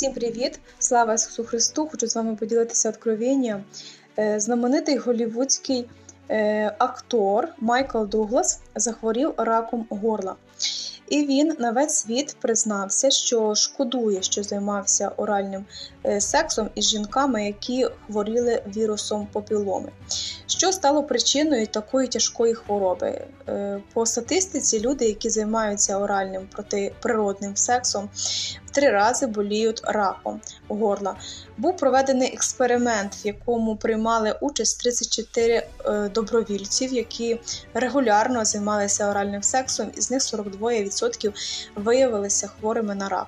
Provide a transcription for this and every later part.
Всім привіт! Слава Ісусу Христу! Хочу з вами поділитися откровенням. Е, Знаменитий голівудський е, актор Майкл Дуглас захворів раком горла. І він на весь світ признався, що шкодує, що займався оральним е, сексом із жінками, які хворіли вірусом папіломи. Що стало причиною такої тяжкої хвороби? Е, По статистиці, люди, які займаються оральним протиприродним сексом, в три рази боліють раком горла. Був проведений експеримент, в якому приймали участь 34 е, добровільців, які регулярно займалися оральним сексом, із них 42% виявилися хворими на рак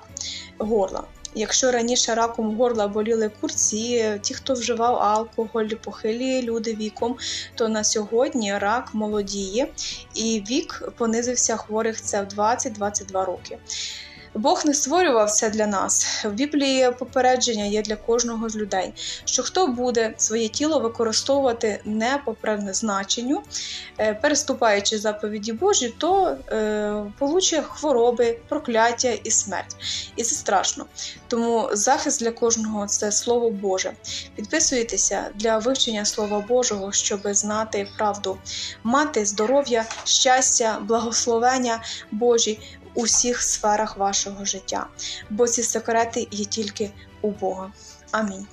горла. Якщо раніше раком горла боліли курці, ті, хто вживав алкоголь, похилі люди віком, то на сьогодні рак молодіє і вік понизився хворих це в 20-22 роки. Бог не створював це для нас. В Біблії попередження є для кожного з людей, що хто буде своє тіло використовувати не по призначенню, е, переступаючи заповіді Божі, то е, получить хвороби, прокляття і смерть. І це страшно. Тому захист для кожного це Слово Боже. Підписуйтеся для вивчення Слова Божого, щоб знати правду, мати здоров'я, щастя, благословення Божі у всіх сферах вашого життя, бо ці секрети є тільки у Бога. Амінь.